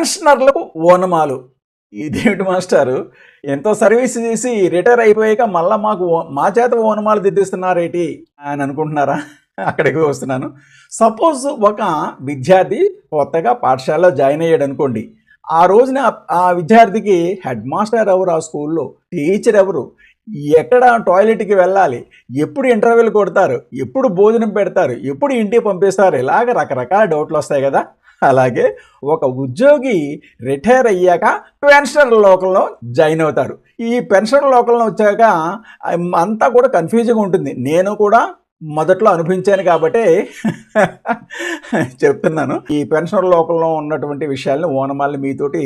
పెన్షనర్లకు ఓనమాలు. ఇదేమిటి మాస్టారు ఎంతో సర్వీస్ చేసి రిటైర్ అయిపోయాక మళ్ళీ మాకు ఓ- మా చేత ఓనమాలు దిద్దిస్తున్నారేటి అని అనుకుంటున్నారా? అక్కడికి వస్తున్నాను. సపోజ్ ఒక విద్యార్థి కొత్తగా పాఠశాలలో జాయిన్ అయ్యాడు అనుకోండి ఆ రోజున ఆ- ఆ విద్యార్థికి హెడ్ మాస్టర్ ఎవరు ఆ స్కూల్లో? టీచర్ ఎవరు? ఎక్కడ టాయిలెట్కి వెళ్ళాలి? ఎప్పుడు ఇంటర్వ్యూలు కొడతారు? ఎప్పుడు భోజనం పెడతారు? ఎప్పుడు ఇంటికి పంపిస్తారు? ఇలాగ రకరకాల డౌట్లు వస్తాయి కదా. అలాగే ఒక ఉద్యోగి రిటైర్ అయ్యాక పెన్షన్ లోకంలో జాయిన్ అవుతారు. ఈ పెన్షన్ లోకంలో వచ్చాక అంతా కూడా కన్ఫ్యూజింగ్ ఉంటుంది. నేను కూడా మొదట్లో అనిపించాను కాబట్టి చెప్తున్నాను. ఈ పెన్షన్ లోకంలో ఉన్నటువంటి విషయాలను ఓనమాల్ని మీతోటి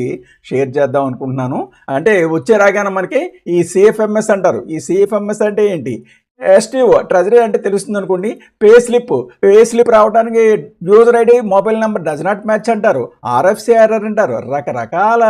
షేర్ చేద్దాం అనుకుంటున్నాను. అంటే వచ్చే రాగానే మనకి ఈ సిఎఫ్ఎంఎస్ అంటారు. ఈ సిఎఫ్ఎంఎస్ అంటే ఏంటి? ఎస్టీఓ ట్రెజరీ అంటే తెలుస్తుంది అనుకోండి. Pay slip. పే స్లిప్ రావడానికి user ID mobile number does not match అంటారు. ఆర్ఎఫ్సిఆర్ఆర్ అంటారు. రకరకాల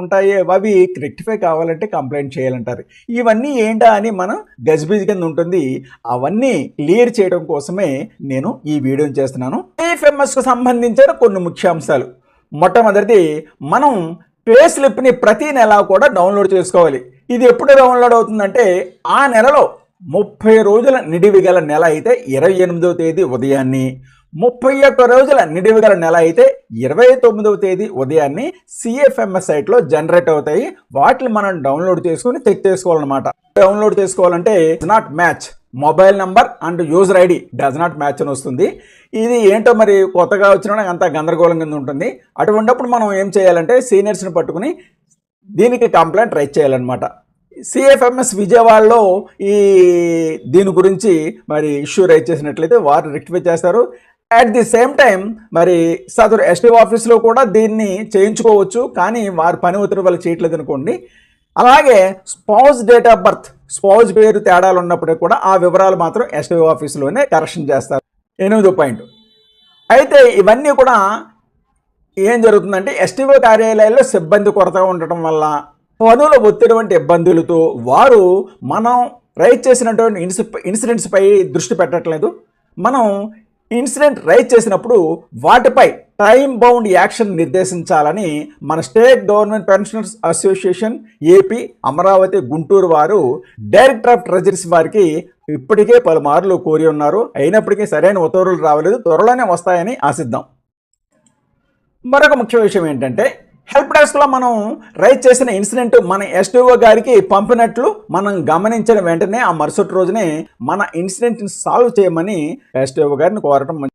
ఉంటాయి. అవి రెక్టిఫై కావాలంటే కంప్లైంట్ చేయాలంటారు. ఇవన్నీ ఏంటా అని మనం గజ్బీజ్ కింద ఉంటుంది. అవన్నీ క్లియర్ చేయడం కోసమే నేను ఈ వీడియోని చేస్తున్నాను. ఈఫ్ఎంఎస్కు సంబంధించిన కొన్ని ముఖ్యాంశాలు. మొట్టమొదటిది మనం పే స్లిప్ని ప్రతి నెల కూడా డౌన్లోడ్ చేసుకోవాలి. ఇది ఎప్పుడు డౌన్లోడ్ అవుతుందంటే ఆ నెలలో ముప్పై రోజుల నిడివి గల నెల అయితే ఇరవై ఎనిమిదవ తేదీ ఉదయాన్ని. ముప్పై ఒక్క రోజుల నిడివి గల నెల అయితే ఇరవై తొమ్మిదవ తేదీ ఉదయాన్ని సిఎఫ్ఎంఎస్ సైట్లో జనరేట్ అవుతాయి. వాటిని మనం డౌన్లోడ్ చేసుకుని చెక్ చేసుకోవాలన్నమాట. డౌన్లోడ్ చేసుకోవాలంటే not match mobile number and user ID does not match అని వస్తుంది. ఇది ఏంటో మరి కొత్తగా వచ్చిన అంత గందరగోళం కింద ఉంటుంది. అటువంటిప్పుడు మనం ఏం చేయాలంటే సీనియర్స్ని పట్టుకుని దీనికి కంప్లైంట్ రైట్ చేయాలన్నమాట. సిఎఫ్ఎంఎస్ విజయవాడలో ఈ దీని గురించి మరి ఇష్యూ రైజ్ చేసినట్లయితే వారు రెక్టిఫై చేస్తారు. అట్ ది సేమ్ టైం మరి సదరు ఎస్టీ ఆఫీస్లో కూడా దీన్ని చేయించుకోవచ్చు. కానీ వారి పని ఒత్తిడి వాళ్ళు చేయట్లేదు అనుకోండి. అలాగే spouse date of birth spouse పేరు తేడాలు ఉన్నప్పుడు కూడా ఆ వివరాలు మాత్రం ఎస్టీ ఆఫీస్లోనే కరెక్షన్ చేస్తారు. ఎనిమిదో పాయింట్. అయితే ఇవన్నీ కూడా ఏం జరుగుతుందంటే ఎస్టీఓ కార్యాలయాల్లో సిబ్బంది కొరత ఉండటం వల్ల పనుల ఒత్తిడి వంటి ఇబ్బందులతో వారు మనం రైట్ చేసినటువంటి ఇన్సి ఇన్సిడెంట్స్పై దృష్టి పెట్టట్లేదు. మనం ఇన్సిడెంట్ రైట్ చేసినప్పుడు వాటిపై టైం బౌండ్ యాక్షన్ నిర్దేశించాలని మన state government pensioners association AP Amaravati Guntur వారు డైరెక్టర్ ఆఫ్ ట్రెజరీస్ వారికి ఇప్పటికే పలుమార్లు కోరి ఉన్నారు. అయినప్పటికీ సరైన ఉత్తర్వులు రావలేదు. త్వరలోనే వస్తాయని ఆశిద్దాం. మరొక ముఖ్య విషయం ఏంటంటే హెల్ప్ డెస్క్లో మనం రైట్ చేసిన ఇన్సిడెంట్ మన ఎస్టీఓ గారికి పంపినట్లు మనం గమనించిన వెంటనే ఆ మరుసటి రోజునే మన ఇన్సిడెంట్ని సాల్వ్ చేయమని ఎస్టీఓ గారిని కోరటం మంచి-